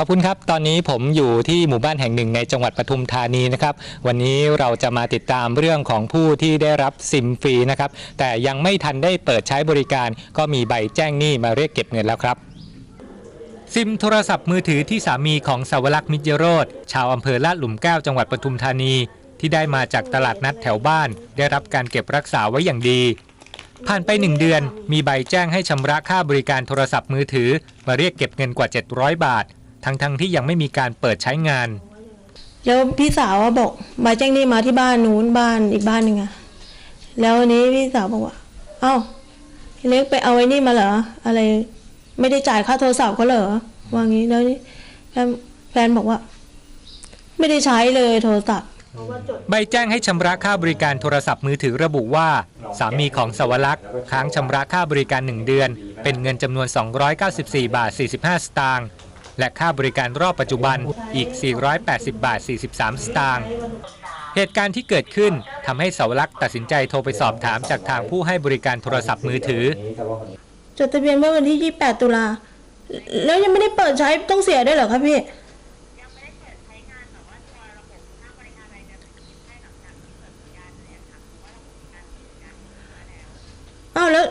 ขอบคุณครับ ตอนนี้ผมอยู่ที่หมู่บ้านแห่งหนึ่งในจังหวัดปทุมธานีนะครับ วันนี้เราจะมาติดตามเรื่องของผู้ที่ได้รับซิมฟรีนะครับ แต่ยังไม่ทันได้เปิดใช้บริการ ก็มีใบแจ้งหนี้มาเรียกเก็บเงินแล้วครับ ซิมโทรศัพท์มือถือที่สามีของสาวลักษ์มิตรยโรธชาวอำเภอลาดหลุมแก้วจังหวัดปทุมธานี ที่ได้มาจากตลาดนัดแถวบ้าน ได้รับการเก็บรักษาไว้อย่างดีผ่านไปหนึ่งเดือน มีใบแจ้งให้ชำระค่าบริการโทรศัพท์มือถือ มาเรียกเก็บเงินกว่า 700 บาท ทั้งๆที่ยังไม่มีการเปิดใช้งาน แล้วพี่สาวอะบอกมาแจ้งหนี่มาที่บ้านนู้นบ้านอีกบ้านหนึ่งอะแล้ววันนี้พี่สาวบอกว่า เอ้าพี่เล็กไปเอาไอ้นี่มาเหรออะไร ไม่ได้จ่ายค่าโทรศัพท์เขาเหรอว่างี้แล้วนี่แฟนแฟนบอกว่า ไม่ได้ใช้เลยโทรศัพท์ใบแจ้งให้ชำระค่าบริการโทรศัพท์มือถือระบุว่า สามีของสวรักษ์ค้างชำระค่าบริการ 1 เดือน เป็นเงินจำนวน 294 บาท 45 สตางค์ และค่าบริการรอบปัจจุบันอีก 480 บาท 43 สตางค์ เหตุการณ์ที่เกิดขึ้นทำให้สาวรักษ์ตัดสินใจโทรไปสอบถามจากทางผู้ให้บริการโทรศัพท์มือถือ จดทะเบียนเมื่อวันที่ 28 ตุลา แล้วยังไม่ได้เปิดใช้ต้องเสียด้วยเหรอคะพี่อ้าวแล้ว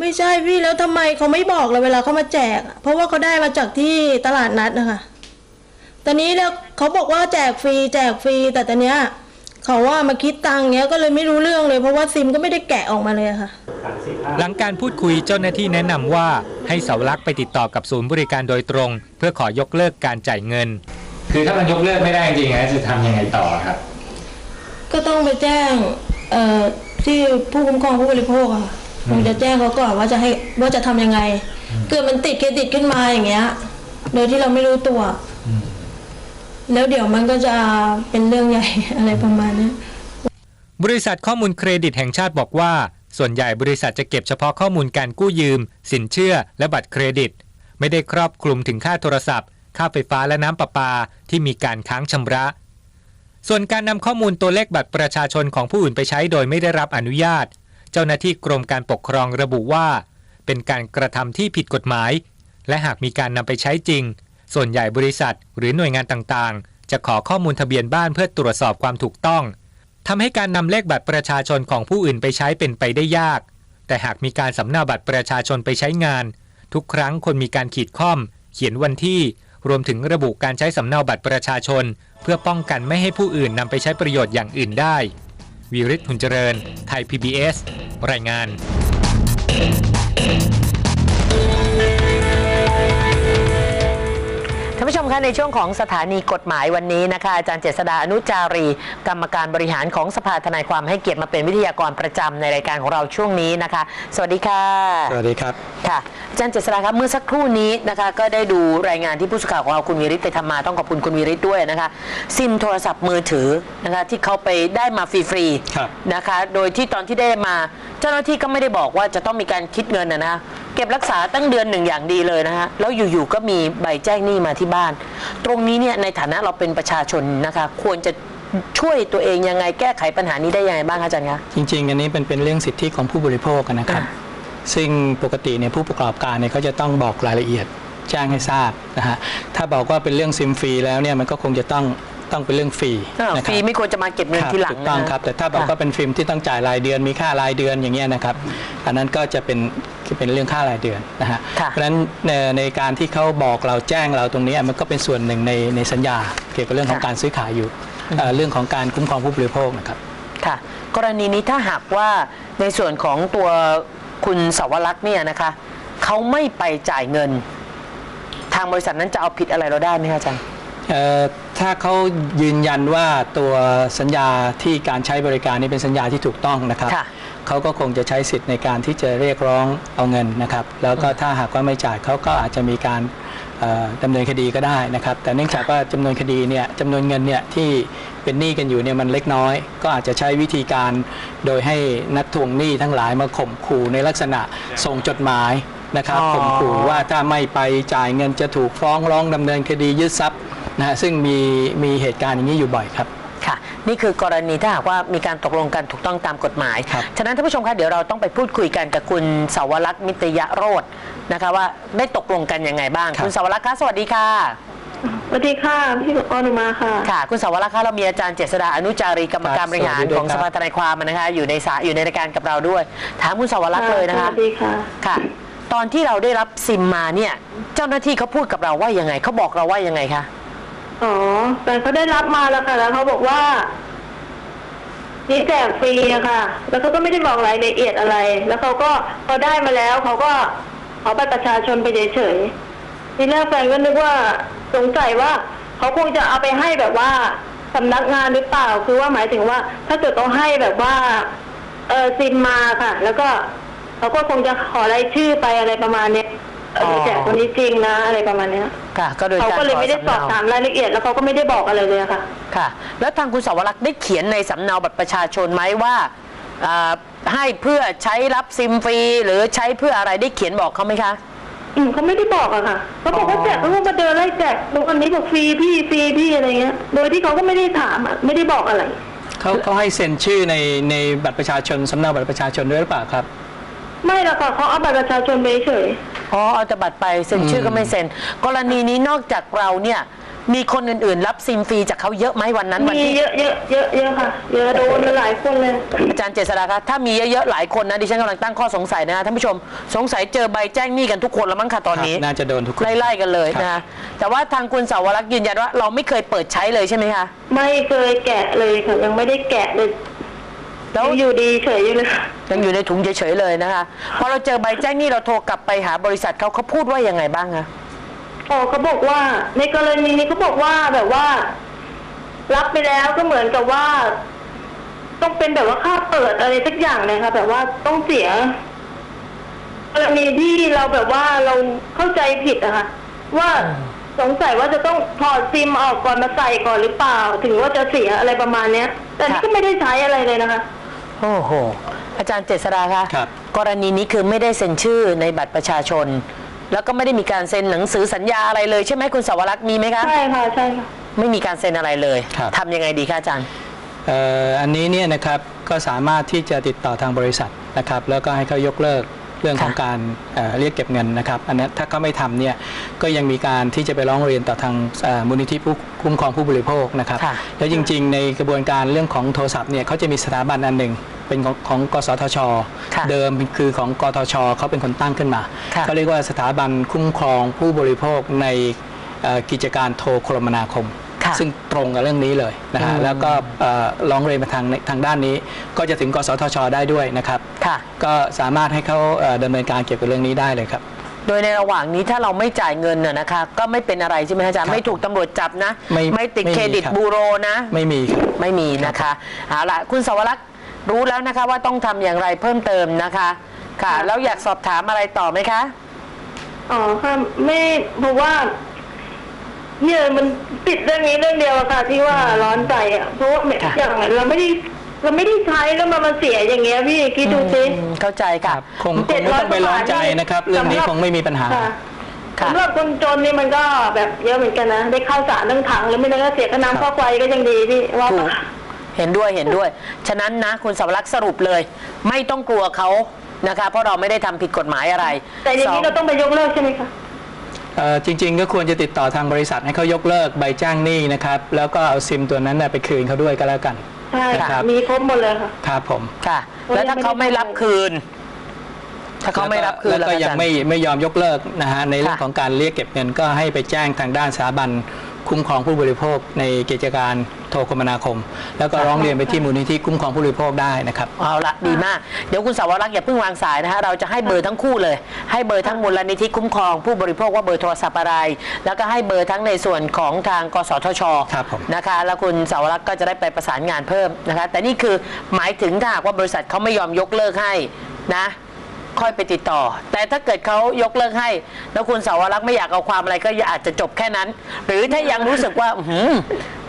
ไม่ใช่พี่แล้วทำไมเขาไม่บอกเลยเวลาเขามาแจกอะเพราะว่าเขาได้มาจากที่ตลาดนัดนะคะตอนนี้แล้วเขาบอกว่าแจกฟรีแจกฟรี แต่ตอนเนี้ยเขาว่ามาคิดตังค์เงี้ยก็เลยไม่รู้เรื่องเลย เพราะว่าซิมก็ไม่ได้แกะออกมาเลยอะค่ะ หลังการพูดคุยเจ้าหน้าที่แนะนำว่าให้เสาวลักษณ์ไปติดต่อกับศูนย์บริการโดยตรง เพื่อขอยกเลิกการจ่ายเงิน คือถ้ามันยกเลิกไม่ได้จริงๆจะทำยังไงต่อครับ ก็ต้องไปแจ้งเอ่อที่ผู้คุ้มครองผู้บริโภคอะค่ะ คงจะแจ้งเขาก่อนว่าจะให้ว่าจะทำยังไง เกิดมันติดเครดิตขึ้นมาอย่างเงี้ย โดยที่เราไม่รู้ตัว แล้วเดี๋ยวมันก็จะเป็นเรื่องใหญ่อะไรประมาณเนี้ยบริษัทข้อมูลเครดิตแห่งชาติบอกว่า ส่วนใหญ่บริษัทจะเก็บเฉพาะข้อมูลการกู้ยืม สินเชื่อ และบัตรเครดิต ไม่ได้ครอบคลุมถึงค่าโทรศัพท์ ค่าไฟฟ้าและน้ำประปาที่มีการค้างชำระ ส่วนการนำข้อมูลตัวเลขบัตรประชาชนของผู้อื่นไปใช้โดยไม่ได้รับอนุญาตเจ้าหน้าที่กรมการปกครองระบุว่า เป็นการกระทำที่ผิดกฎหมาย และหากมีการนำไปใช้จริง ส่วนใหญ่บริษัทหรือหน่วยงานต่างๆ จะขอข้อมูลทะเบียนบ้านเพื่อตรวจสอบความถูกต้องทำให้การนำเลขบัตรประชาชนของผู้อื่นไปใช้เป็นไปได้ยาก แต่หากมีการสำเนาบัตรประชาชนไปใช้งาน ทุกครั้งคนมีการขีดข้อม เขียนวันที่รวมถึงระบุการใช้สำเนาบัตรประชาชน เพื่อป้องกันไม่ให้ผู้อื่นนำไปใช้ประโยชน์อย่างอื่นได้ วิริศหุนเจริญ ไทย PBS รายงาน มคะในช่วงของสถานีกฎหมายวันนี้นะคะอาจารย์เจษดาอนุจารี กรรมการบริหารของสภาทนายความให้เกียรติมาเป็นวิทยากรประจำในรายการของเราช่วงนี้นะคะ สวัสดีค่ะ สวัสดีครับค่ะอาจารย์เจษดาครับเมื่อสักครู่นี้นะคะก็ได้ดูรายงานที่ผู้สื่อข่าวของเราคุณวิริศไปทำมาต้องขอบคุณคุณวิริศด้วยนะคะซิมโทรศัพท์มือถือนะคะที่เขาไปได้มาฟรีครับๆนะคะโดยที่ตอนที่ได้มาเจ้าหน้าที่ก็ไม่ได้บอกว่าจะต้องมีการคิดเงินนะนะเก็บรักษาตั้งเดือนหนึ่งอย่างดีเลยนะฮะแล้วอยู่ๆก็มีใบแจ้งหนี้มาที่บ้านตรงนี้เนี่ยในฐานะเราเป็นประชาชนนะคะ ควรจะช่วยตัวเองยังไงแก้ไขปัญหานี้ได้ยังไงบ้างคะอาจารย์คะจริง ๆ อันนี้เป็นเป็นเรื่องสิทธิของผู้บริโภคนะครับอ่าซึ่งปกติเนี่ยผู้ประกอบการเนี่ยเขาจะต้องบอกรายละเอียดแจ้งให้ทราบนะฮะถ้าบอกว่าเป็นเรื่องซิมฟรีแล้วเนี่ยมันก็คงจะต้อง ต้องเป็นเรื่องฟรีอ้าวนะคฟรับรีไม่ควรจะมาเก็บเงินครับทีหลังถูกต้องนะครับ แต่ถ้าบอกค่ะว่าเป็นฟิล์มที่ต้องจ่ายรายเดือนมีค่ารายเดือนอย่างเงี้ยนะครับ อันนั้นก็จะเป็นเป็นเรื่องค่ารายเดือนนะฮะค่ะ เพราะฉะนั้นในในการที่เขาบอกเราแจ้งเราตรงนี้มันก็เป็นส่วนหนึ่งในในสัญญา เกี่ยวกับเรื่องของการซื้อขายอยู่เอ่อเรื่องของการคุ้มครองผู้บริโภคนะครับ ค่ะ กรณีนี้ถ้าหากว่าในส่วนของตัวคุณสาวรักษ์เนี่ยนะคะเขาไม่ไปจ่ายเงิน ทางบริษัทนั้นจะเอาผิดอะไรเราได้ไหมคะอาจารย์ เอ่อ ถ้าเขายืนยันว่าตัวสัญญาที่การใช้บริการนี้เป็นสัญญาที่ถูกต้องนะครับค่ะ เขาก็คงจะใช้สิทธิ์ในการที่จะเรียกร้องเอาเงินนะครับ แล้วก็ถ้าหากว่าไม่จ่ายเขาก็อาจจะมีการเอ่อดำเนินคดีก็ได้นะครับ แต่เนื่องจากว่าจำนวนคดีเนี่ยจำนวนเงินเนี่ยที่เป็นหนี้กันอยู่เนี่ยมันเล็กน้อย ก็อาจจะใช้วิธีการโดยให้นักทวงหนี้ทั้งหลายมาข่มขู่ในลักษณะส่งจดหมายนะครับอ๋อ ข่มขู่ว่าถ้าไม่ไปจ่ายเงินจะถูกฟ้องร้องดำเนินคดียึดทรัพย์ นะฮะซึ่งมีมีเหตุการณ์อย่างนี้อยู่บ่อยครับค่ะนี่คือกรณีถ้าหากว่ามีการตกลงกันถูกต้องตามกฎหมายครับฉะนั้นท่านผู้ชมคะเดี๋ยวเราต้องไปพูดคุยกันกับคุณสาวรักษ์มิตยโรจน์นะคะว่าได้ตกลงกันยังไงบ้าง คุณสาวรักษ์คะสวัสดีค่ะสวัสดีค่ะพี่ออนุมาค่ะค่ะ คุณสาวรักษ์คะเรามีอาจารย์เจษดาอนุจารีกรรมการบริหารสวัสดีของครัสบภาทนายความนะคะอยู่ในสายอยู่ในรายการกับเราด้วย ถามคุณสาวรักษ์เลยนะสคะวัสดีค่ะค่ะ ตอนที่เราได้รับซิมมาเนี่ยเจ้าหน้าที่เขาพูดกับเราว่ายังไงเขาบอกเราว่ายังไงคะ อ๋อแฟนเขาได้รับมาแล้วค่ะ แล้วเขาบอกว่า นี่แจกฟรีอะค่ะ แล้วเขาก็ไม่ได้บอกรายละเอียดอะไร แล้วเขาก็พอได้มาแล้วเขาก็เอาบัตรประชาชนไปเฉยๆทีแรกแฟนก็นึกว่าสงสัยว่าเขาคงจะเอาไปให้แบบว่าสำนักงานหรือเปล่า คือว่าหมายถึงว่า ถ้าเกิดเขาให้แบบว่า เออซิมมาค่ะ แล้วก็เขาก็คงจะขอรายชื่อไปอะไรประมาณเนี้ย เออแจกคนนี้จริงนะอะไรประมาณเนี้ยค่ะ ก็โดยเขาการก็เลยขอไม่ได้สสำอบเนาถามรายละเอียดแล้วเขาก็ไม่ได้บอกอะไรเลยค่ะ ค่ะ แล้วทางคุณสาวรักษ์ได้เขียนในสำเนาบัตรประชาชนไหมว่าอ่าให้เพื่อใช้รับซิมฟรีหรือใช้เพื่ออะไรได้เขียนบอกเขาไหมคะ อืมเขาไม่ได้บอกอะค่ะเขาบอกว่าอ๋อแจกเขาก็มาเดินไล่แจกตรงอันนี้บอกฟรีพี่ฟรีพี่อะไรเงี้ย โดยที่เขาก็ไม่ได้ถามอะไม่ได้บอกอะไร เขาเขาให้เซ็นชื่อในในบัตรประชาชนสำเนาบัตรประชาชนด้วยหรือเปล่าครับ ไม่หรอกค่ะเขาเอาบัตรประชาชนไปเฉย อ๋อเอาแต่บัตรไปเซ็นชื่อก็ไม่เซ็น กรณีนี้นอกจากเราเนี่ย มีคนอื่นๆ รับซิมฟรีจากเขาเยอะไหมวันนั้นวันมีที่เยอะเยอะเยอะเยอะค่ะ เยอะโดนหลายคนเลย อาจารย์เจษฎาคะถ้ามีเยอะๆหลายคนนะดิฉันกำลังตั้งข้อสงสัยนะท่านผู้ชม สงสัยเจอใบแจ้งหนี้กันทุกคนแล้วมั้งค่ะตอนนี้ ครับน่าจะโดนทุกคนไล่ๆกันเลยครับนะแต่ว่าทางคุณสาวรักษ์ยืนยันว่าเราไม่เคยเปิดใช้เลยใช่ไหมคะ ไม่เคยแกะเลยค่ะยังไม่ได้แกะเลย แล้วยังอยู่ดีเฉยอยู่เลย ยังอยู่ในถุงเฉยๆเลยนะคะ พอเราเจอใบแจ้งหนี้เราโทรกลับไปหาบริษัทเขาเขาพูดว่ายังไงบ้างคะอ๋อเขาบอกว่า ในกรณีนี้เขาบอกว่าแบบว่า รับไปแล้วก็เหมือนกับว่า ต้องเป็นแบบว่าค่าเปิดอะไรสักอย่างเลยค่ะแบบว่าต้องเสียกรณีที่เราแบบว่าเราเข้าใจผิดอะค่ะว่าสงสัยว่าจะต้องถอดซิมออกก่อนมาใส่ก่อนหรือเปล่า ถึงว่าจะเสียอะไรประมาณเนี้ย แต่นี่ก็ไม่ได้ใช้อะไรเลยนะคะ โอ้โห อาจารย์เจษฎาคะครับ กรณีนี้คือไม่ได้เซ็นชื่อในบัตรประชาชน แล้วก็ไม่ได้มีการเซ็นหนังสือสัญญาอะไรเลยใช่ไหมคุณสาวรักษ์มีไหมคะใช่ค่ะใช่ค่ะไม่มีการเซ็นอะไรเลยครับ ทำยังไงดีคะอาจารย์ เอ่ออันนี้เนี่ยนะครับก็สามารถที่จะติดต่อทางบริษัทนะครับ แล้วก็ให้เขายกเลิกเรื่องของค่ะการเอ่อเรียกเก็บเงินนะครับ อันนี้ถ้าเขาไม่ทำเนี่ยก็ยังมีการที่จะไปร้องเรียนต่อทางเอ่อมูลนิธิผู้คุ้มครองผู้บริโภคนะครับค่ะแล้วจริง ๆ ในกระบวนการเรื่องของโทรศัพท์เนี่ยเขาจะมีสถาบันอันหนึ่งเป็นของของกสทชค่ะเดิมคือของกทชเขาเป็นคนตั้งขึ้นมาค่ะเขาเรียกว่าสถาบันคุ้มครองผู้บริโภคในเอ่อกิจการโทรคมนาคมค่ะ ซึ่งตรงกับเรื่องนี้เลยนะฮะอืมแล้วก็เอ่อร้องเรียนมาทางทางด้านนี้ ก็จะถึงกสทช ได้ด้วยนะครับค่ะก็สามารถให้เขาเอ่อดำเนินการเกี่ยวกับเรื่องนี้ได้เลยครับโดยในระหว่างนี้ถ้าเราไม่จ่ายเงินน่ะนะคะ ก็ไม่เป็นอะไรใช่ไหมคะอาจารย์ครับไม่ถูกตำรวจจับนะ ไม่ติดไม่มีเครดิตครับบูโรนะ ไม่มีครับไม่มีนะคะเอาล่ะคุณสวรักษ์รู้แล้วนะคะว่าต้องทำอย่างไรเพิ่มเติมนะคะค่ะ แล้วอยากสอบถามอะไรต่อไหมคะอ๋อค่ะไม่เพราะว่า เนี่ยมันติดเรื่องนี้เรื่องเดียวอะค่ะ ที่ว่าร้อนใจอะเพราะว่าแบบค่ะ อย่างเราไม่ได้เราไม่ได้ใช้แล้วมันมาเสียอย่างเงี้ยพี่คิดดูสิ อืมเข้าใจค่ะ คงคงไม่ต้องไปร้อนใจนะครับ เรื่องนี้คงไม่มีปัญหา ค่ะค่ะ สำหรับคนจนนี่มันก็แบบเยอะเหมือนกันนะ ได้ข้าวสารตั้งถังหรือไม่ได้ก็เสียค่าน้ำค่าไฟก็ยังดีพี่ว่าถูกปะ เห็นด้วยเห็นด้วย ฉะนั้นนะคุณสวรักษ์สรุปเลย ไม่ต้องกลัวเขานะคะ เพราะเราไม่ได้ทำผิดกฎหมายอะไรแต่อย่างนี้สเราต้องไปยกเลิกใช่ไหมคะเอ่อ จริง ๆ ก็ควรจะติดต่อทางบริษัทให้เขายกเลิกใบจ้างหนี้นะครับ แล้วก็เอาซิมตัวนั้นน่ะไปคืนเขาด้วยก็แล้วกันใช่ครัค่ะบมีครบหมดเลยค่ะ ครับผมค่ะ แล้วถ้าเขาไม่รับคืน ถ้าเขาไม่รับคืนแล้วก็ล่ะยังอาจารไม่ไม่ยอมยกเลิกนะฮะในเรื่องค่ะ ของการเรียกเก็บเงินก็ให้ไปแจ้งทางด้านสถาบัน คุ้มครองผู้บริโภคในกิจการโทรคมนาคม แล้วก็ร้องเรียนไปที่มูลนิธิคุ้มครองผู้บริโภคได้นะครับเอาละดีมากเดี๋ยวคุณสาวรักษ์อย่าเพิ่งวางสายนะฮะเราจะให้เบอร์ทั้งคู่เลย ให้เบอร์ทั้งมูลนิธิคุ้มครอง ผู้บริโภคว่าเบอร์โทรศัพท์อะไร แล้วก็ให้เบอร์ทั้งในส่วนของทางกสทชครับผม นะคะ แล้วคุณสาวรักษ์ก็จะได้ไปประสานงานเพิ่มนะคะ แต่นี่คือหมายถึงถ้าหากว่าบริษัทเขาไม่ยอมยกเลิกให้นะ ค่อยไปติดต่อ แต่ถ้าเกิดเขายกเลิกให้ แล้วคุณสาวรักษ์ไม่อยากเอาความอะไรก็อาจจะจบแค่นั้น หรือถ้ายังรู้สึกว่าอื้อหือ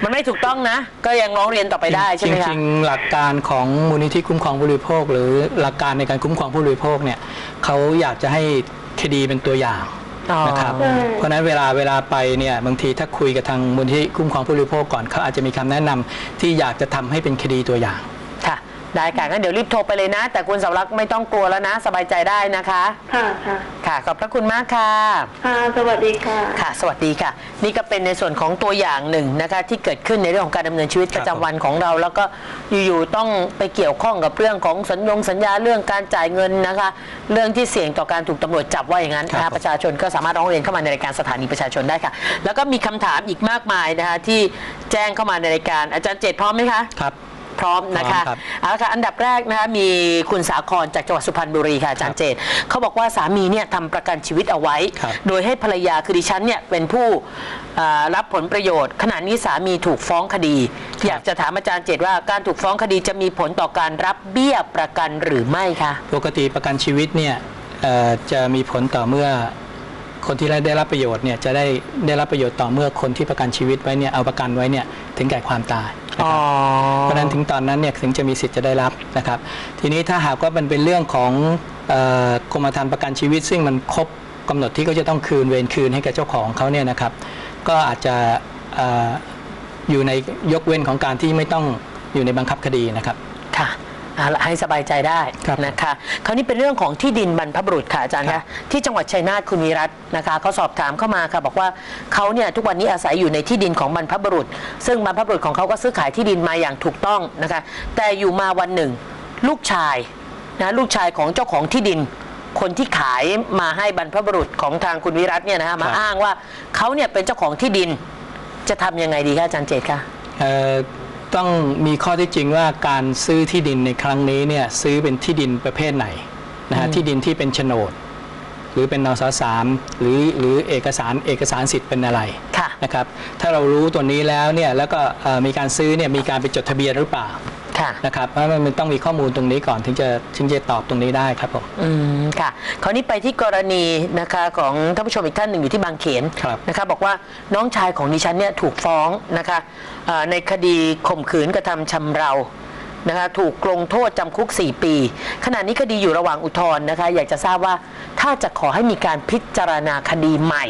มันไม่ถูกต้องนะ ก็ยังร้องเรียนต่อไปได้ใช่ไหมจคะ ริงๆหลักการของมูลนิธิคุ้มครองผู้บริโภค หรือหลักการในการคุ้มครองผู้บริโภคเนี่ยเขาอยากจะให้คดีเป็นตัวอย่างอ๋อ นะครับใช่ เพราะฉะนั้นเวลาเวลาไปเนี่ยบางทีถ้าคุยกับทางมูลที่คุ้มครองผู้บริโภคก่อนเขาอาจจะมีคำแนะนำที่อยากจะทำให้เป็นคดีตัวอย่างค่ะ ได้ค่ะงั้นเดี๋ยวรีบโทรไปเลยนะ แต่คุณสาวรักษ์ไม่ต้องกลัวแล้วนะ สบายใจได้นะคะ ค่ะค่ะ ค่ะ ขอบพระคุณมากค่ะ ค่ะ สวัสดีค่ะ ค่ะ สวัสดีค่ะ นี่ก็เป็นในส่วนของตัวอย่างหนึ่งนะคะ ที่เกิดขึ้นในเรื่องของการดำเนินชีวิตคปรับระจำวันของเรา แล้วก็อยู่ๆต้องไปเกี่ยวข้องกับเรื่องของสัญญงสัญญาเรื่องการจ่ายเงินนะคะ เรื่องที่เสี่ยงต่อการถูกตำรวจจับว่าอย่างนั้นนะคะประชาชนก็สามารถร้องเรียนเข้ามาในรายการสถานีประชาชนได้ค่ะ แล้วก็มีคำถามอีกมากมายนะคะที่แจ้งเข้ามาในรายการอาจารย์เจตพร้อมไหมคะ ครับ พร้อมนะคะพร้อมครับ เอาละค่ะอันดับแรกนะคะมีคุณสาครจากจังหวัดสุพรรณบุรีค่ะอาจารย์เจตเขาบอกว่าสามีเนี่ยทำประกันชีวิตเอาไว้ ครับ โดยให้ภรรยาคือดิฉันเนี่ยเป็นผู้เอ่อรับผลประโยชน์ ขณะนี้สามีถูกฟ้องคดี อยากจะถามอาจารย์เจตว่าการถูกฟ้องคดีจะมีผลต่อการรับเบี้ยประกันหรือไม่คะ ปกติประกันชีวิตเนี่ยเอ่อจะมีผลต่อเมื่อคนที่ได้รับประโยชน์เนี่ยจะได้ได้รับประโยชน์ต่อเมื่อคนที่ประกันชีวิตไว้เนี่ยเอาประกันไว้เนี่ยถึงแก่ความตายนะครับ เพราะฉะนั้นถึงตอนนั้นเนี่ยถึงจะมีสิทธิ์จะได้รับนะครับ ทีนี้ถ้าหากว่ามันเป็นเรื่องของเอ่อกรมธรรม์ประกันชีวิต ซึ่งมันครบกำหนดที่เขาจะต้องคืนเวรคืนให้กับเจ้าของเขาเนี่ยนะครับ ก็อาจจะเอ่ออยู่ในยกเว้นของการที่ไม่ต้องอยู่ในบังคับคดีนะครับค่ะเอาละให้สบายใจได้ครับนะคะคราวนี้เป็นเรื่องของที่ดินบรรพบุรุษค่ะอาจารย์ครัคะบ ที่จังหวัดชัยนาทคุณวีรัตน์นะคะเขาสอบถามเข้ามาค่ะบอกว่าเขาเนี่ยทุกวันนี้อาศัยอยู่ในที่ดินของบรรพบุรุษ ซึ่งบรรพบุรุษของเขาก็ซื้อขายที่ดินมาอย่างถูกต้องนะคะ แต่อยู่มาวันหนึ่ง ลูกชายนะลูกชายของเจ้าของที่ดิน คนที่ขายมาให้บรรพบุรุษของทางคุณวิรัตน์เนี่ยนะฮะมาครับ อ้างว่าเขาเนี่ยเป็นเจ้าของที่ดินจะทำยังไงดีคะอาจารย์เจตคะ เอ่อ ต้องมีข้อเที่จริงว่าการซื้อที่ดินในครั้งนี้เนี่ยซื้อเป็นที่ดินประเภทไหนนะฮะที่ดินที่เป็นโฉนด หรือเป็นนสสามหรือหรือเอกสารเอกสารสิทธิ์เป็นอะไรค่ะนะครับถ้าเรารู้ตัวนี้แล้วเนี่ยแล้วก็เอ่อมีการซื้อเนี่ยมีการไปจดทะเบียนหรือเปล่า ค่ะ นะครับเพราะมันต้องมีข้อมูลตรงนี้ก่อนถึงจะถึงจะตอบตรงนี้ได้ครับผมอืมค่ะ คราวนี้ไปที่กรณีนะคะของท่านผู้ชมอีกท่านหนึ่งอยู่ที่บางเขนครับนะคะบอกว่าน้องชายของดิฉันเนี่ยถูกฟ้องนะคะเอ่อในคดีข่มขืนกระทำชำเรานะคะถูกลงโทษจำคุก 4 ปี ขณะนี้คดีอยู่ระหว่างอุทธรณ์นะคะ อยากจะทราบว่าถ้าจะขอให้มีการพิจารณาคดีใหม่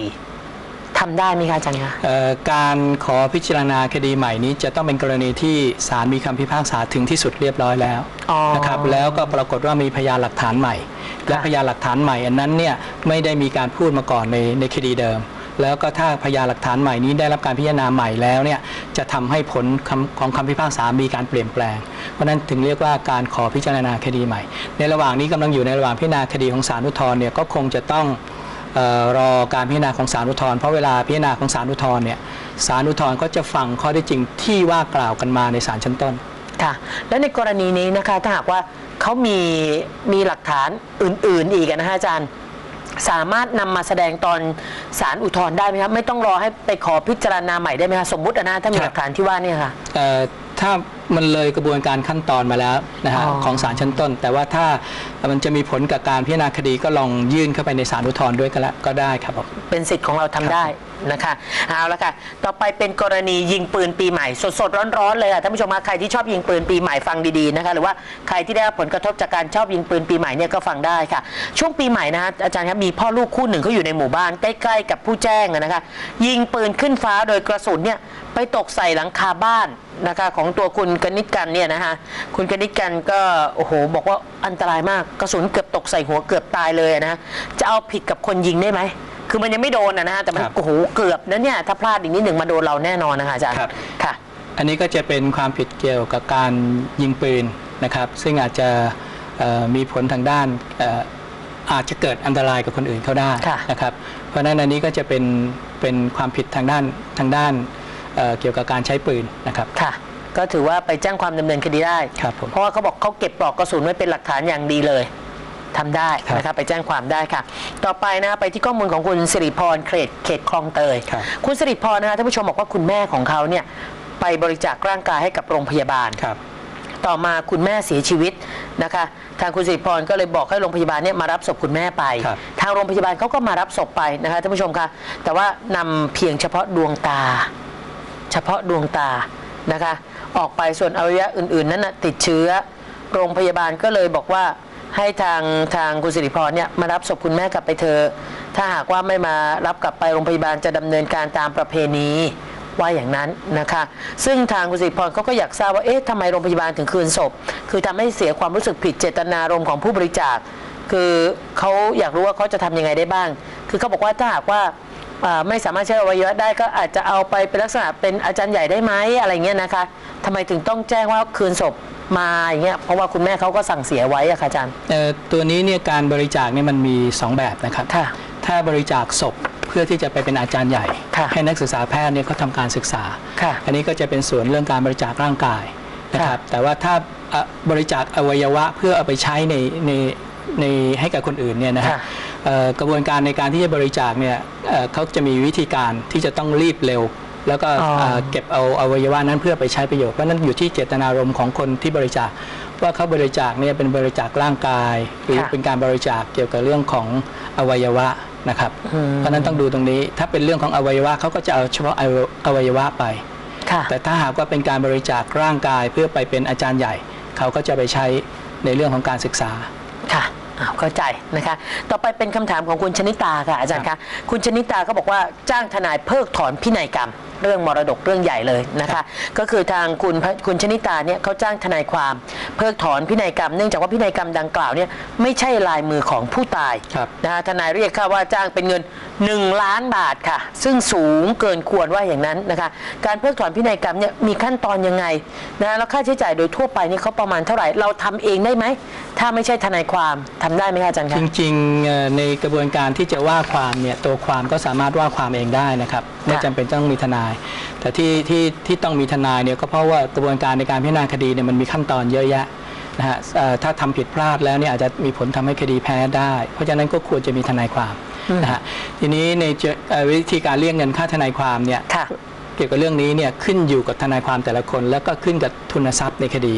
ทำได้ไหมคะอาจารย์คะเอ่อการขอพิจารณาคดีใหม่นี้ จะต้องเป็นกรณีที่ศาลมีคำพิพากษาถึงที่สุดเรียบร้อยแล้วอ๋อนะครับแล้วก็ปรากฏว่ามีพยานหลักฐานใหม่ และค่ะพยานหลักฐานใหม่อันนั้นเนี่ยไม่ได้มีการพูดมาก่อนในในคดีเดิมแล้วก็ถ้าพยานหลักฐานใหม่นี้ได้รับการพิจารณาใหม่แล้วเนี่ยจะทำให้ผลคำของคำพิพากษามีการเปลี่ยนแปลง เพราะฉะนั้นถึงเรียกว่าการขอพิจารณาคดีใหม่ ในระหว่างนี้กำลังอยู่ในระหว่างพิจารณาคดีของศาลอุทธรณ์เนี่ยก็คงจะต้องเออ รอการพิจารณาของศาลอุทธรณ์เพราะเวลาพิจารณาของศาลอุทธรณ์เนี่ยศาลอุทธรณ์ก็จะฟังข้อได้จริงที่ว่ากล่าวกันมาในศาลชั้นต้นค่ะ และในกรณีนี้นะคะถ้าหากว่าเขามีมีหลักฐานอื่น ๆ อีกอะนะฮะอาจารย์สามารถนำมาแสดงตอนศาลอุทธรณ์ได้ไหมครับไม่ต้องรอให้ไปขอพิจารณาใหม่ได้ไหมคะสมมุติอะนะถ้ามีครับหลักฐานที่ว่าเนี่ยค่ะเอ่อถ้า มันเลยกระบวนการขั้นตอนมาแล้วนะฮะอ๋อของศาลชั้นต้น แต่ว่าถ้ามันจะมีผลกับการพิจารณาคดีก็ลองยื่นเข้าไปในศาลอุทธรณ์ด้วยก็แล้วก็ได้ครับผมเป็นสิทธิ์ของเราทำได้นะคะเอาละค่ะ ต่อไปเป็นกรณียิงปืนปีใหม่ สดๆ ร้อนๆเลยค่ะท่านผู้ชมคะใครที่ชอบยิงปืนปีใหม่ฟังดีๆนะคะหรือว่าใครที่ได้รับผลกระทบจากการชอบยิงปืนปีใหม่เนี่ยก็ฟังได้ค่ะ ช่วงปีใหม่นะฮะอาจารย์ครับมีพ่อลูกคู่หนึ่งเขาอยู่ในหมู่บ้านใกล้ๆกับผู้แจ้งอะนะคะยิงปืนขึ้นฟ้าโดยกระสุนเนี่ยไปตกใส่หลังคาบ้านนะคะของตัวคุณกนิษฐ์กันเนี่ยนะคะคุณกนิษฐ์กันก็โอ้โหบอกว่าอันตรายมากกระสุนเกือบตกใส่หัวเกือบตายเลยอะนะจะเอาผิดกับคนยิงได้ไหมคือมันยังไม่โดนนะนะฮะแต่มันครับโอ้โหเกือบนะเนี่ยถ้าพลาดอีกนิดหนึ่งมาโดนเราแน่นอนนะคะอาจารย์ครับค่ะ อันนี้ก็จะเป็นความผิดเกี่ยวกับการยิงปืนนะครับ ซึ่งอาจจะเอ่อมีผลทางด้านเอ่ออาจจะเกิดอันตรายกับคนอื่นเขาได้ค่ะนะครับ เพราะฉะนั้นอันนี้ก็จะเป็นเป็นความผิดทางด้านทางด้านเอ่อเกี่ยวกับการใช้ปืนนะครับค่ะ ก็ถือว่าไปแจ้งความดำเนินคดีได้ ครับผม เพราะว่าเขาบอกเขาเก็บปลอกกระสุนไว้เป็นหลักฐานอย่างดีเลยทำได้ครับนะครับไปแจ้งความได้ค่ะ ต่อไปนะไปที่ข้อมูลของคุณสิริพรเขตเขตคลองเตยครับ คุณสิริพรนะคะท่านผู้ชมบอกว่าคุณแม่ของเขาเนี่ยไปบริจาคร่างกายให้กับโรงพยาบาล ครับ ต่อมาคุณแม่เสียชีวิตนะคะ ทางคุณสิริพรก็เลยบอกให้โรงพยาบาลเนี่ยมารับศพคุณแม่ไป ครับทางโรงพยาบาลเขาก็มารับศพไปนะคะท่านผู้ชมคะแต่ว่านำเพียงเฉพาะดวงตา เฉพาะดวงตานะคะ ออกไปส่วนอวัยวะอื่น ๆ นั้นนะติดเชื้อ โรงพยาบาลก็เลยบอกว่าให้ทางทางคุณสิริพรเนี่ยมารับศพคุณแม่กลับไปเธอะถ้าหากว่าไม่มารับกลับไปโรงพยาบาลจะดำเนินการตามประเพณีว่าอย่างนั้นนะคะ ซึ่งทางคุณสิริพรเขาก็อยากทราบว่าเอ๊ะทำไมโรงพยาบาลถึงคืนศพ คือทำให้เสียความรู้สึกผิดเจตนารมณ์ของผู้บริจาค คือเขาอยากรู้ว่าเขาจะทำยังไงได้บ้าง คือเขาบอกว่าถ้าหากว่า ไม่สามารถใช้อวัยวะได้ก็อาจจะเอาไปเป็นลักษณะเป็นอาจารย์ใหญ่ได้ไหมอะไรเงี้ยนะคะทำไมถึงต้องแจ้งว่าคืนศพมาอย่างเงี้ยเพราะว่าคุณแม่เขาก็สั่งเสียไว้อะค่ะอาจารย์เอ่อตัวนี้เนี่ยการบริจาคเนี่ยมันมี 2 แบบนะครับค่ะถ้าบริจาคศพเพื่อที่จะไปเป็นอาจารย์ใหญ่ค่ะให้นักศึกษาแพทย์เนี่ยเขาทำการศึกษาค่ะอันนี้ก็จะเป็นส่วนเรื่องการบริจาคร่างกายนะครับแต่ว่าถ้าเอ่อบริจาคอวัยวะเพื่อเอาไปใช้ในใน ในให้กับคนอื่นเนี่ยนะฮะค่ะเอ่อกระบวนการในการที่จะบริจาคเนี่ยเอ่อเขาจะมีวิธีการที่จะต้องรีบเร็ว แล้วก็อ๋อเอ่อเก็บเอาอวัยวะนั้นเพื่อไปใช้ประโยชน์เพราะฉะนั้นอยู่ที่เจตนารมณ์ของคนที่บริจาคว่าเขาบริจาคเนี่ยเป็นบริจาคร่างกาย หรือค่ะเป็นการบริจาคเกี่ยวกับเรื่องของอวัยวะนะครับอืมเพราะฉะนั้นต้องดูตรงนี้ถ้าเป็นเรื่องของอวัยวะเขาก็จะเอาเฉพาะอวัยวะไปค่ะแต่ถ้าหากว่าเป็นการบริจาคร่างกายเพื่อไปเป็นอาจารย์ใหญ่ เขาก็จะไปใช้ในเรื่องของการศึกษาค่ะอ้าว เข้าใจนะคะ ต่อไปเป็นคำถามของคุณชนิตาค่ะอาจารย์คะ คุณชนิตาก็บอกว่าจ้างทนายเพิกถอนพินัยกรรม เรื่องมรดกเรื่องใหญ่เลยนะคะ ก็คือทางคุณพคุณชนิตาเนี่ยเขาจ้างทนายความ เพิกถอนพินัยกรรม เนื่องจากว่าพินัยกรรมดังกล่าวเนี่ยไม่ใช่ลายมือของผู้ตายครับนะคะทนายเรียกค่าว่าจ้างเป็นเงิน 1 ล้านบาทค่ะ ซึ่งสูงเกินควรว่าอย่างนั้นนะคะ การเพิกถอนพินัยกรรมเนี่ยมีขั้นตอนยังไงนะแล้วค่าใช้จ่ายโดยทั่วไปนี่เขาประมาณเท่าไหร่ เราทำเองได้ไหม ถ้าไม่ใช่ทนายความทำได้ไหมคะอาจารย์จคะริงๆในกระบวนการที่จะว่าความเนี่ยตัวความก็สามารถว่าความเองได้นะครับไม่จำเป็นต้องมีทนาย แต่ที่ที่ที่ต้องมีทนายเนี่ยก็เพราะว่ากระบวนการในการพิจารณาคดีเนี่ยมันมีขั้นตอนเยอะแยะนะฮะถ้าทำผิดพลาดแล้วเนี่ยอาจจะมีผลทำให้คดีแพ้ได้ เพราะฉะนั้นก็ควรจะมีทนายความ นะฮะทีนี้ในเจเอ่อวิธีการเรียกเงินค่าทนายความเนี่ยค่ะเกี่ยวกับเรื่องนี้เนี่ยขึ้นอยู่กับทนายความแต่ละคน แล้วก็ขึ้นกับทุนทรัพย์ในคดี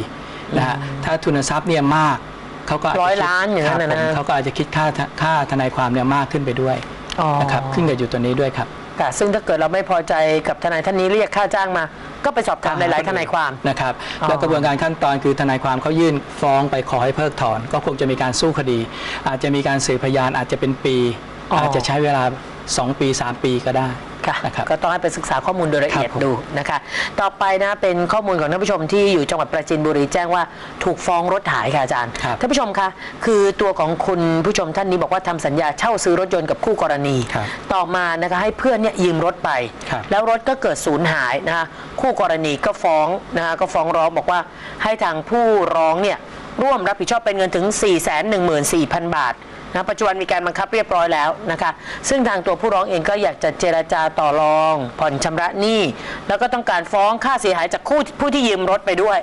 นะฮะถ้าทุนทรัพย์เนี่ยมากเขาก็จจะร้อยคิดล้านอย่างนั้นครับน่ะผมนะเขาก็อาจจะคิดค่าค่าทนายความเนี่ยมากขึ้นไปด้วยอ๋อนะครับขึ้นกับอยู่ตัวนี้ด้วยครับ ค่ะซึ่งถ้าเกิดเราไม่พอใจกับทนายท่านนี้เรียกค่าจ้างมา ก็ไปสอบถามหลายๆทนายความ นะครับอ๋อแล้วกระบวนการขั้นตอนคือทนายความเขายื่นฟ้องไปขอให้เพิกถอน ก็คงจะมีการสู้คดี อาจจะมีการสืบพยานอาจจะเป็นปีอาจจะใช้เวลา 2 ปี 3 ปีก็ได้ ค่ะนะครับก็ต้องให้ไปศึกษาข้อมูลโดยละเอียดครับผมดูนะคะ ต่อไปนะเป็นข้อมูลของท่านผู้ชมที่อยู่จังหวัดปราจีนบุรีแจ้งว่าถูกฟ้องรถหายค่ะอาจารย์ครับท่านผู้ชมคะคือตัวของคุณผู้ชมท่านนี้บอกว่าทำสัญญาเช่าซื้อรถยนต์กับคู่กรณีครับต่อมานะคะให้เพื่อนเนี่ยยืมรถไปครับแล้วรถก็เกิดสูญหายนะคะคู่กรณีก็ฟ้องนะคะก็ฟ้องร้องบอกว่าให้ทางผู้ร้องเนี่ยร่วมรับผิดชอบเป็นเงินถึง 414,000 บาท นะปัจจุบันมีการบังคับเรียบร้อยแล้วนะคะซึ่งทางตัวผู้ร้องเองก็อยากจะเจรจาต่อรอง ผ่อนชำระหนี้ แล้วก็ต้องการฟ้องค่าเสียหายจากคู่ผู้ที่ยืมรถไปด้วย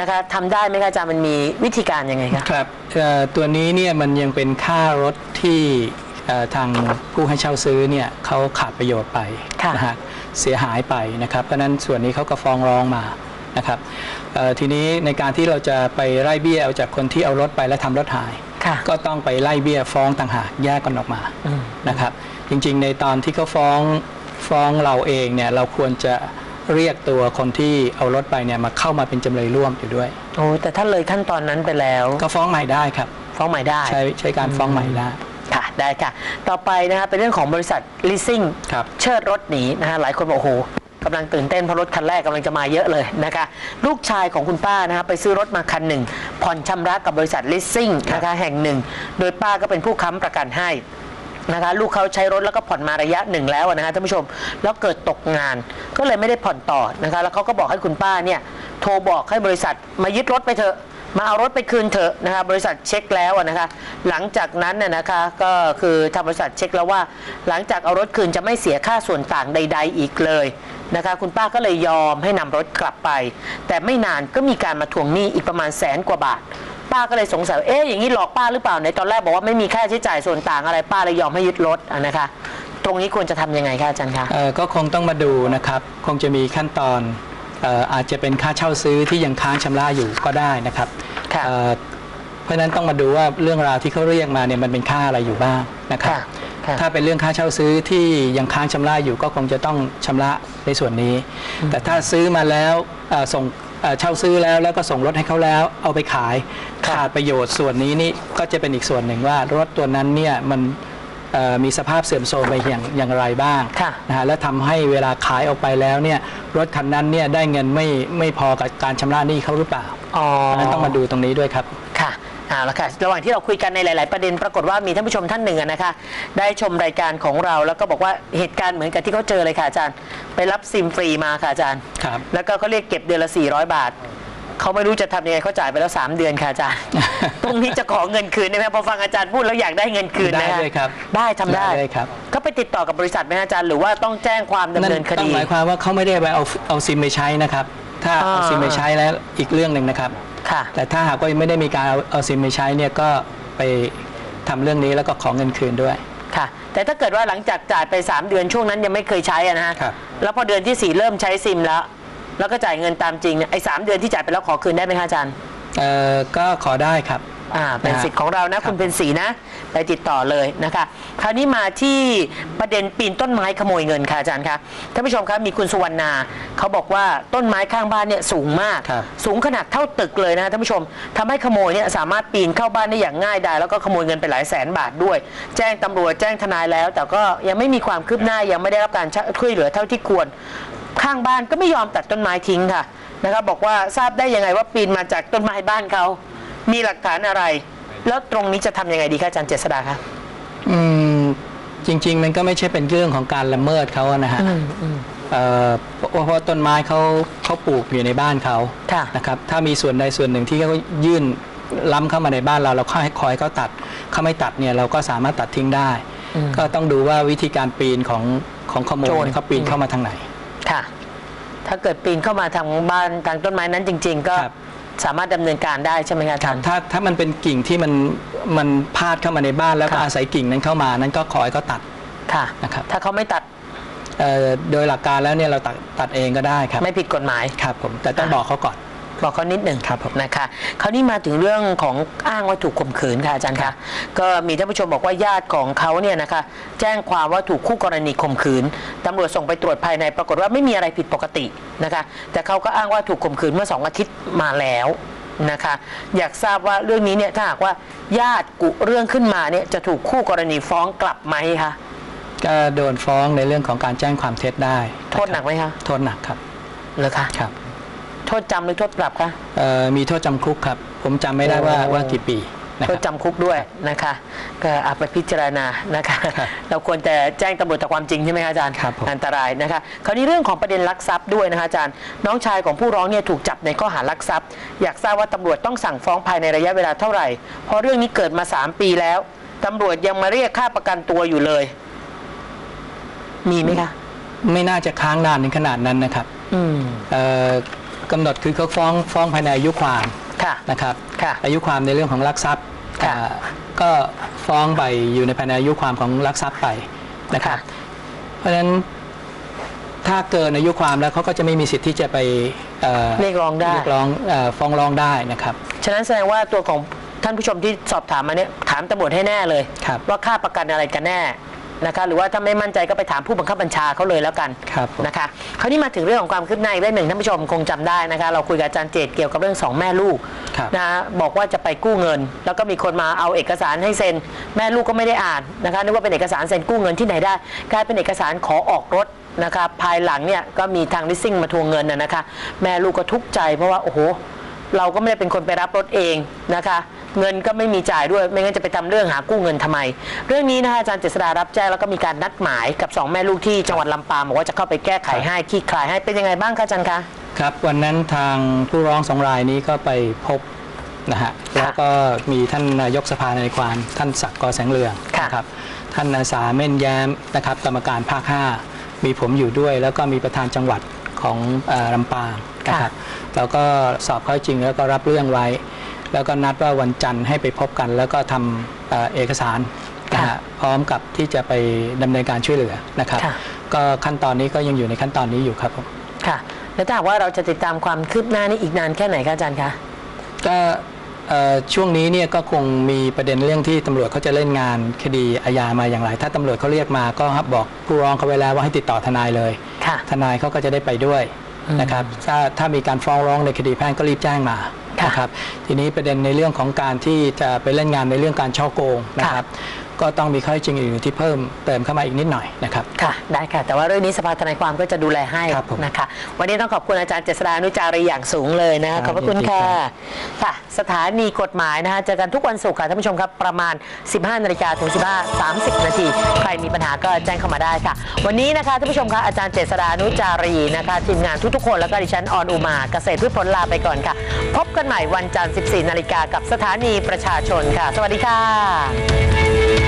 นะคะทำได้ไหมคะอาจารย์มันมีวิธีการยังไงคะครับเอ่อตัวนี้เนี่ยมันยังเป็นค่ารถที่เอ่อทางผู้ให้เช่าซื้อเนี่ยเขาขาดประโยชน์ไปค่ะนะฮะเสียหายไปนะครับเพราะฉะนั้นส่วนนี้เขาก็ฟ้องร้องมานะครับเอ่อทีนี้ในการที่เราจะไปไล่เบี้ยเอาจากคนที่เอารถไปและทำรถหายค่ะ ก็ต้องไปไล่เบี้ยฟ้องต่างหากแยกกันออกมาอืมนะครับ จริงๆ ในตอนที่เขาฟ้องฟ้องเราเองเนี่ยเราควรจะเรียกตัวคนที่เอารถไปเนี่ยมาเข้ามาเป็นจำเลยร่วมอยู่ด้วยโอ้แต่ถ้าเลยขั้นตอนนั้นไปแล้ว ก็ฟ้องใหม่ได้ครับ ฟ้องใหม่ได้ ใช้ใช้การฟ้องใหม่ได้ค่ะได้ค่ะ ต่อไปนะคะเป็นเรื่องของบริษัท leasing ครับเชิดรถหนีนะฮะหลายคนบอกโอ้โห กำลังตื่นเต้นเพราะรถคันแรกกำลังจะมาเยอะเลยนะคะ ลูกชายของคุณป้านะคะไปซื้อรถมาคันหนึ่ง ผ่อนชำระกับบริษัท leasing นะคะแห่งหนึ่ง โดยป้าก็เป็นผู้ค้ำประกันให้นะคะลูกเขาใช้รถแล้วก็ผ่อนมาระยะหนึ่งแล้วนะคะท่านผู้ชมแล้วเกิดตกงานก็เลยไม่ได้ผ่อนต่อนะคะแล้วเขาก็บอกให้คุณป้าเนี่ยโทรบอกให้บริษัทมายึดรถไปเถอะมาเอารถไปคืนเถอะนะคะบริษัทเช็คแล้วนะคะหลังจากนั้นน่ยนะคะก็คือทางบริษัทเช็คแล้วว่า หลังจากเอารถคืนจะไม่เสียค่าส่วนต่างใด ๆ อีกเลย นะคะคุณป้าก็เลยยอมให้นำรถกลับไป แต่ไม่นานก็มีการมาทวงหนี้อีกประมาณแสนกว่าบาท ป้าก็เลยสงสัยว่าเอ๊ะอย่างนี้หลอกป้าหรือเปล่าในตอนแรกบอกว่าไม่มีค่าใช้จ่ายส่วนต่างอะไรป้าเลยยอมให้ยึดรถอะนะคะ ตรงนี้ควรจะทำยังไงคะอาจารย์คะเอ่อก็คงต้องมาดูนะครับ คงจะมีขั้นตอนเอ่ออาจจะเป็นค่าเช่าซื้อที่ยังค้างชำระอยู่ก็ได้นะครับค่ะ เอ่อเพราะฉะนั้นต้องมาดูว่าเรื่องราวที่เขาเรียกมาเนี่ยมันเป็นค่าอะไรอยู่บ้างนะครับ ค่ะค่ะ ถ้าเป็นเรื่องค่าเช่าซื้อที่ยังค้างชำระอยู่ก็คงจะต้องชำระในส่วนนี้ แต่ถ้าซื้อมาแล้วเอ่อส่งเอ่อเช่าซื้อแล้วแล้วก็ส่งรถให้เขาแล้วเอาไปขายค่ะขาดประโยชน์ส่วนนี้นี่ก็จะเป็นอีกส่วนหนึ่งว่ารถตัวนั้นเนี่ยมันเอ่อมีสภาพเสื่อมโทรมไปอย่างอย่างไรบ้างค่ะนะฮะและทำให้เวลาขายออกไปแล้วเนี่ยรถคันนั้นเนี่ยได้เงินไม่ไม่พอกับการชำระหนี้เขาหรือเปล่าอ๋อเพราะฉะนั้นต้องมาดูตรงนี้ด้วยครับค่ะ เอาละค่ะระหว่างที่เราคุยกันในหลาย ๆ ประเด็นปรากฏว่ามีท่านผู้ชมท่านหนึ่งอะนะคะ ได้ชมรายการของเราแล้วก็บอกว่าเหตุการณ์เหมือนกับที่เขาเจอเลยค่ะอาจารย์ ไปรับซิมฟรีมาค่ะอาจารย์ ครับ แล้วก็เขาเรียกเก็บเดือนละ 400 บาท เขาไม่รู้จะทำยังไงเขาจ่ายไปแล้ว 3 เดือนค่ะอาจารย์ ตรงนี้จะขอเงินคืนได้ไหมพอฟังอาจารย์พูดแล้วอยากได้เงินคืนได้นะคะด้วยครับได้ทำได้ได้ครับ ก็ไปติดต่อกับบริษัทไหมอาจารย์ หรือว่าต้องแจ้งความดำเนินคต้อดีงหมายความว่าเขาไม่ได้ไปเอาเอาซิมไปใช้นะครับ ถ้าเอาอ่า ซิมไปใช้แล้วอีกเรื่องหนึ่งนะครับ ค่ะ แต่ถ้าหากว่าไม่ได้มีการเอาเอาซิมไปใช้เนี่ยก็ไปทำเรื่องนี้แล้วก็ขอเงินคืนด้วยค่ะ แต่ถ้าเกิดว่าหลังจากจ่ายไป 3 เดือนช่วงนั้นยังไม่เคยใช้อะนะฮะครับแล้วพอเดือนที่ 4 เริ่มใช้ซิมแล้ว แล้วก็จ่ายเงินตามจริงเนี่ยไอ้สามเดือนที่จ่ายไปแล้วขอคืนได้ไหมคะอาจารย์เอ่อก็ขอได้ครับ อ่าเป็นนะฮะสิทธิ์ของเรานะครับคุณเป็นสีนะ ไปติดต่อเลยนะคะ คราวนี้มาที่ประเด็นปีนต้นไม้ขโมยเงินค่ะอาจารย์คะท่านผู้ชมครับมีคุณสุวรรณาเขาบอกว่าต้นไม้ข้างบ้านเนี่ยสูงมากครับสูงขนาดเท่าตึกเลยนะท่านผู้ชมทำให้ขโมยเนี่ยสามารถปีนเข้าบ้านได้อย่างง่ายดายแล้วก็ขโมยเงินไปหลายแสนบาทด้วย แจ้งตำรวจแจ้งทนายแล้ว แต่ก็ยังไม่มีความคืบหน้ายังไม่ได้รับการช่วยเหลือเท่าที่ควรข้างบ้านก็ไม่ยอมตัดต้นไม้ทิ้งค่ะนะครับบอกว่าทราบได้ยังไงว่าปีนมาจากต้นไม้บ้านเขา มีหลักฐานอะไร แล้วตรงนี้จะทำยังไงดีคะอาจารย์เจษดาคะอืมจริง ๆ มันก็ไม่ใช่เป็นเรื่องของการละเมิดเขาอะนะฮะเอ่อเพราะเพราะต้นไม้เขาเขาปลูกอยู่ในบ้านเขาค่ะนะครับถ้ามีส่วนใดส่วนหนึ่งที่เขายื่นล้ำเข้ามาในบ้านเราเราค่อยคอยเขาตัดเขาไม่ตัดเนี่ยเราก็สามารถตัดทิ้งได้อืมก็ต้องดูว่าวิธีการปีนของของขโมยโจรเนี่ยเขาปีนเข้ามาทางไหนค่ะ ถ้าเกิดปีนเข้ามาทางบ้านทางต้นไม้นั้นจริง ๆ ก็ครับ สามารถดำเนินการได้ใช่ไหมคะอาจารย์ ถ้าถ้ามันเป็นกิ่งที่มันมันพาดเข้ามาในบ้านแล้วก็ค่ะ อาศัยกิ่งนั้นเข้ามานั้นก็ขอให้เขาตัด ค่ะ นะครับ ถ้าเขาไม่ตัดเอ่อโดยหลักการแล้วเนี่ยเราตัดตัดเองก็ได้ครับไม่ผิดกฎหมาย ครับผมแต่ต้องอะบอกเขาก่อน บอกเขานิดหนึ่งครับผมนะคะคราวนี้มาถึงเรื่องของอ้างว่าถูกข่มขืนค่ะอาจารย์คะก็มีท่านผู้ชมบอกว่าญาติของเขาเนี่ยนะคะแจ้งความว่าถูกคู่กรณีข่มขืนตำรวจส่งไปตรวจภายในปรากฏว่าไม่มีอะไรผิดปกตินะคะแต่เขาก็อ้างว่าถูกข่มขืนเมื่อสองอาทิตย์มาแล้วนะคะอยากทราบว่าเรื่องนี้เนี่ยถ้าหากว่าญาติกุเรื่องขึ้นมาเนี่ยจะถูกคู่กรณีฟ้องกลับไหมคะก็โดนฟ้องในเรื่องของการแจ้งความเท็จได้ โทษหนักไหมคะโทษหนักครับเหรอคะครับ โทษจำหรือโทษปรับคะเอ่อมีโทษจำคุกครับ ผมจำไม่ได้ว่าโอ้ว่ากี่ปีนะโทคษรับจำคุกด้วยนะคะก็เอาไปพิจารณานะคะ ครับเราควรจะแจ้งตำรวจแต่ความจริงใช่ไหมคะอาจารย์ครับผม อันตรายนะคะ คราวนี้เรื่องของประเด็นลักทรัพย์ด้วยนะคะอาจารย์ น้องชายของผู้ร้องเนี่ยถูกจับในข้อหารักทรัพย์ อยากทราบว่าตำรวจต้องสั่งฟ้องภายในระยะเวลาเท่าไหร่ เพราะเรื่องนี้เกิดมา 3 ปีแล้วตำรวจยังมาเรียกค่าประกันตัวอยู่เลย มีไหมคะ ไม่น่าจะค้างนานถึงขนาดนั้นนะครับอืม เอ่อ กำหนดคือเขาฟ้องฟ้องภายในอายุความค่ะนะครับค่ะอายุความในเรื่องของลักทรัพย์ค่ะอ่าก็ฟ้องไปอยู่ในภายในอายุความของลักทรัพย์ไปนะครับเพราะฉะนั้นถ้าเกินอายุความแล้วเขาก็จะไม่มีสิทธิ์ที่จะไปเอ่อเรียกร้องได้เรียกร้องเอ่อฟ้องร้องได้นะครับ ฉะนั้นแสดงว่าตัวของท่านผู้ชมที่สอบถามมาเนี่ยถามตำรวจให้แน่เลยครับว่าค่าประกันอะไรกันแน่ นะคะหรือว่าถ้าไม่มั่นใจก็ไปถามผู้บังคับบัญชาเขาเลยแล้วกันครับผมนะคะคราวนี้มาถึงเรื่องของความคืบหน้าอีกเรื่องหนึ่งท่านผู้ชมคงจำได้นะคะเราคุยกับอาจารย์เจตเกี่ยวกับเรื่องสองแม่ลูกครับนะบอกว่าจะไปกู้เงิน แล้วก็มีคนมาเอาเอกสารให้เซ็น แม่ลูกก็ไม่ได้อ่านนะคะนึกว่าเป็นเอกสารเซ็นกู้เงินที่ไหนได้ กลายเป็นเอกสารขอออกรถนะคะภายหลังเนี่ยก็มีทางลิสซิ่งมาทวงเงินนะนะคะแม่ลูกก็ทุกข์ใจเพราะว่าโอ้โหเราก็ไม่ได้เป็นคนไปรับรถเองนะคะ เงินก็ไม่มีจ่ายด้วย ไม่งั้นจะไปทำเรื่องหากู้เงินทำไม เรื่องนี้นะคะอาจารย์เจษดารับแจ้งแล้วก็มีการนัดหมายกับสองแม่ลูกที่จังหวัดลำปางบอกว่าจะเข้าไปแก้ไขให้คลี่คลายให้เป็นยังไงบ้างคะอาจารย์คะครับวันนั้นทางผู้ร้องสองรายนี้ก็ไปพบนะฮะแล้วก็มีท่านนายกสภาในายความท่านศักดิ์กอแสงเรืองค่ะนะครับท่านอาสาเม่นแย้มนะครับกรรมการภาค 5 มีผมอยู่ด้วย แล้วก็มีประธานจังหวัดของเอ่อลำปางนะครับแล้วก็สอบข้อเท็จจริงแล้วก็รับเรื่องไว้ แล้วก็นัดว่าวันจันทร์ให้ไปพบกัน แล้วก็ทำเอ่อเอกสารนะฮะพร้อมกับที่จะไปดำเนินการช่วยเหลือนะครับค่ะก็ขั้นตอนนี้ก็ยังอยู่ในขั้นตอนนี้อยู่ครับผมค่ะ แล้วถ้าหากว่าเราจะติดตามความคืบหน้านี้อีกนานแค่ไหนคะอาจารย์คะก็เอ่อช่วงนี้เนี่ยก็คงมีประเด็นเรื่องที่ตำรวจเขาจะเล่นงานคดีอาญามาอย่างไร ถ้าตำรวจเขาเรียกมาก็บอกผู้ร้องเขาไว้แล้วว่าให้ติดต่อทนายเลยค่ะทนายเขาก็จะได้ไปด้วยอืมนะครับถ้าถ้ามีการฟ้องร้องในคดีแพ่งก็รีบแจ้งมาค่ะ นะครับทีนี้ประเด็นในเรื่องของการที่จะไปเล่นงานในเรื่องการช่อโกงนะครับ ก็ต้องมีข้อเท็จจริงอื่นๆที่เพิ่มเติมเข้ามาอีกนิดหน่อยนะครับค่ะได้ค่ะ แต่ว่าเรื่องนี้สภาทนายความก็จะดูแลให้ครับผมนะคะ วันนี้ต้องขอบคุณอาจารย์เจษฎานุจารีอย่างสูงเลยนะครัคะบขอบพระคุณยินดีค่ะครับค่ะ สถานีกฎหมายนะคะเจอกันทุกวันศุกร์ค่ะท่านผู้ชมครับประมาณ 15นาฬิกาถึง 15 30 นาทีใครมีปัญหาก็แจ้งเข้ามาได้ค่ะ วันนี้นะคะท่านผู้ชมคะอาจารย์เจษฎานุจารีนะคะทีมงานทุกๆคนแล้วก็ดิฉันออนอุมาเกษตรพืชผลลาไปก่อนค่ะ พบกันใหม่วันจันทร์ 14 นาฬิกากับสถานีประชาชนค่ะ สวัสดีค่ะ